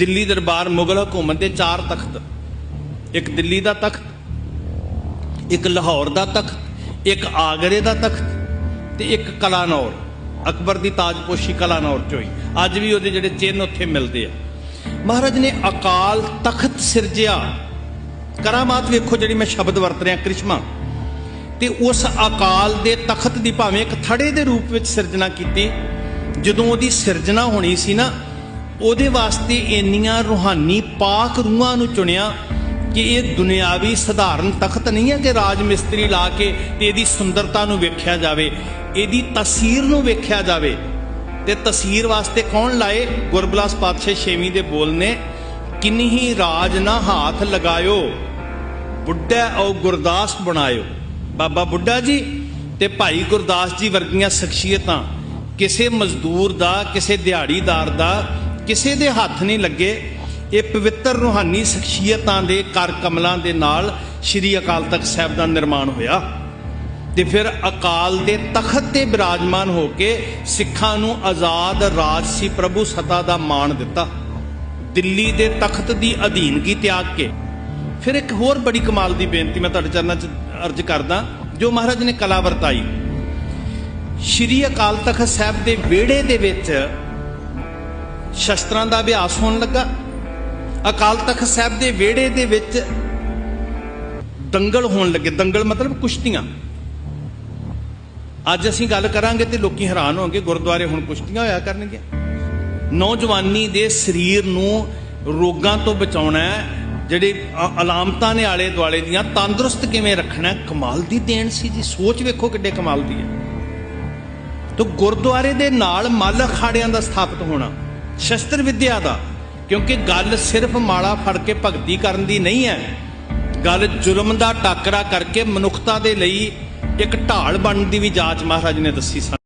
ਦਿੱਲੀ ਦਰਬਾਰ ਮੁਗਲ ਹਕੂਮਤ ਦੇ ਚਾਰ ਤਖਤ। ਇੱਕ ਦਿੱਲੀ ਦਾ ਤਖਤ, ਇੱਕ ਲਾਹੌਰ ਦਾ ਤਖਤ, ਇੱਕ ਆਗਰੇ ਦਾ ਤਖਤ ਤੇ ਇੱਕ ਕਲਾਨੌਰ, ਅਕਬਰ ਦੀ ਤਾਜਪੋਸ਼ੀ ਕਲਾਨੌਰ ਚ ਹੋਈ। ਅੱਜ ਵੀ ਉਹਦੇ ਜਿਹੜੇ ਚਿੰਨ੍ਹ ਉੱਥੇ ਮਿਲਦੇ ਆ। ਮਹਾਰਾਜ ਨੇ ਅਕਾਲ ਤਖਤ ਸਿਰਜਿਆ। ਕਰਾਮਾਤ ਵੇਖੋ ਜਿਹੜੀ ਮੈਂ ਸ਼ਬਦ ਵਰਤ ਰਿਹਾ, ਕ੍ਰਿਸ਼ਮਾ। ਤੇ ਉਸ ਅਕਾਲ ਦੇ ਤਖਤ ਦੀ ਭਾਵੇਂ ਇੱਕ ਥੜੇ ਦੇ ਰੂਪ ਵਿੱਚ ਸਿਰਜਣਾ ਕੀਤੀ, ਜਦੋਂ ਉਹਦੀ ਸਿਰਜਣਾ ਹੋਣੀ ਸੀ ਨਾ ਉਹਦੇ ਵਾਸਤੇ ਇੰਨੀਆਂ ਰੂਹਾਨੀ ਪਾਕ ਰੂਹਾਂ ਨੂੰ ਚੁਣਿਆ ਕਿ ਇਹ ਦੁਨਿਆਵੀ ਸਧਾਰਨ ਤਖਤ ਨਹੀਂ ਹੈ ਕਿ ਰਾਜ ਮਿਸਤਰੀ ਲਾ ਕੇ ਤੇ ਇਹਦੀ ਸੁੰਦਰਤਾ ਨੂੰ ਵੇਖਿਆ ਜਾਵੇ, ਇਹਦੀ ਤਸਵੀਰ ਨੂੰ ਵੇਖਿਆ ਜਾਵੇ। ਤੇ ਤਸਵੀਰ ਵਾਸਤੇ ਕੌਣ ਲਾਏ? ਗੁਰਬਲਾਸ ਪਾਤਸ਼ਾਹ ਛੇਵੀਂ ਦੇ ਬੋਲ ਨੇ, ਕਿੰਨੀ ਹੀ ਰਾਜ ਨਾ ਹਾਥ ਲਗਾਇਓ, ਬੁੱਢਾ ਔ ਗੁਰਦਾਸ ਬਣਾਇਓ। ਬਾਬਾ ਬੁੱਢਾ ਜੀ ਤੇ ਭਾਈ ਗੁਰਦਾਸ ਜੀ ਵਰਗੀਆਂ ਸ਼ਖਸੀਅਤਾਂ, ਕਿਸੇ ਮਜ਼ਦੂਰ ਦਾ, ਕਿਸੇ ਦਿਹਾੜੀਦਾਰ ਦਾ ਕਿਸੇ ਦੇ ਹੱਥ ਨਹੀਂ ਲੱਗੇ, ਇਹ ਪਵਿੱਤਰ ਰੂਹਾਨੀ ਸ਼ਖਸੀਅਤਾਂ ਦੇ ਕਰ ਕਮਲਾਂ ਦੇ ਨਾਲ ਸ੍ਰੀ ਅਕਾਲ ਤਖਤ ਸਾਹਿਬ ਦਾ ਨਿਰਮਾਣ ਹੋਇਆ। ਤੇ ਫਿਰ ਅਕਾਲ ਦੇ ਤਖਤ ਤੇ ਬਿਰਾਜਮਾਨ ਹੋ ਕੇ ਸਿੱਖਾਂ ਨੂੰ ਆਜ਼ਾਦ ਰਾਜਸੀ ਪ੍ਰਭੂ ਸਤਾ ਦਾ ਮਾਣ ਦਿੱਤਾ। ਦਿੱਲੀ ਦੇ ਤਖਤ ਦੀ ਅਧੀਨਗੀ ਤਿਆਗ ਕੇ। ਫਿਰ ਇੱਕ ਹੋਰ ਬੜੀ ਕਮਾਲ ਦੀ ਬੇਨਤੀ ਮੈਂ ਤੁਹਾਡੇ ਚਰਨਾਂ 'ਚ ਅਰਜ਼ ਕਰਦਾ, ਜੋ ਮਹਾਰਾਜ ਨੇ ਕਲਾ ਵਰਤਾਈ। ਸ਼੍ਰੀ ਅਕਾਲ ਤਖਤ ਸਾਹਿਬ ਦੇ ਵਿਹੜੇ ਦੇ ਵਿੱਚ ਸ਼ਸਤਰਾਂ ਦਾ ਅਭਿਆਸ ਹੋਣ ਲੱਗਾ। ਅਕਾਲ ਤਖਤ ਸਾਹਿਬ ਦੇ ਵਿਹੜੇ ਦੇ ਵਿੱਚ ਦੰਗਲ ਹੋਣ ਲੱਗੇ। ਦੰਗਲ ਮਤਲਬ ਕੁਸ਼ਤੀਆਂ। ਅੱਜ ਅਸੀਂ ਗੱਲ ਕਰਾਂਗੇ ਤੇ ਲੋਕੀ ਹੈਰਾਨ ਹੋਣਗੇ, ਗੁਰਦੁਆਰੇ ਹੁਣ ਕੁਸ਼ਤੀਆਂ ਹੋਇਆ ਕਰਨਗੀਆਂ ਨੌਜਵਾਨੀ ਦੇ ਸਰੀਰ ਨੂੰ ਰੋਗਾਂ ਤੋਂ ਬਚਾਉਣਾ ਹੈ, ਜਿਹੜੇ ਅਲਾਮਤਾਂ ਨੇ ਆਲੇ ਦੁਆਲੇ ਦੀਆਂ, ਤੰਦਰੁਸਤ ਕਿਵੇਂ ਰੱਖਣਾ ਕਮਾਲ ਦੀ ਦੇਣ ਸੀ ਜੀ। ਸੋਚ ਵੇਖੋ ਕਿੱਡੇ ਕਮਾਲ ਦੀ ਹੈ। ਤੋ ਗੁਰਦੁਆਰੇ ਦੇ ਨਾਲ ਮੱਲ ਅਖਾੜਿਆਂ ਦਾ ਸਥਾਪਿਤ ਹੋਣਾ। ਸ਼ਸਤਰ ਵਿਦਿਆ ਦਾ, ਕਿਉਂਕਿ ਗੱਲ ਸਿਰਫ ਮਾਲਾ ਫੜ ਕੇ ਭਗਤੀ ਕਰਨ ਦੀ ਨਹੀਂ ਹੈ। ਗੱਲ ਜ਼ੁਲਮ ਦਾ ਟਾਕਰਾ ਕਰਕੇ ਮਨੁੱਖਤਾ ਦੇ ਲਈ ਇੱਕ ਢਾਲ ਬਣਨ ਦੀ ਵੀ ਜਾਂਚ ਮਹਾਰਾਜ ਨੇ ਦੱਸੀ ਸਾਨੂੰ।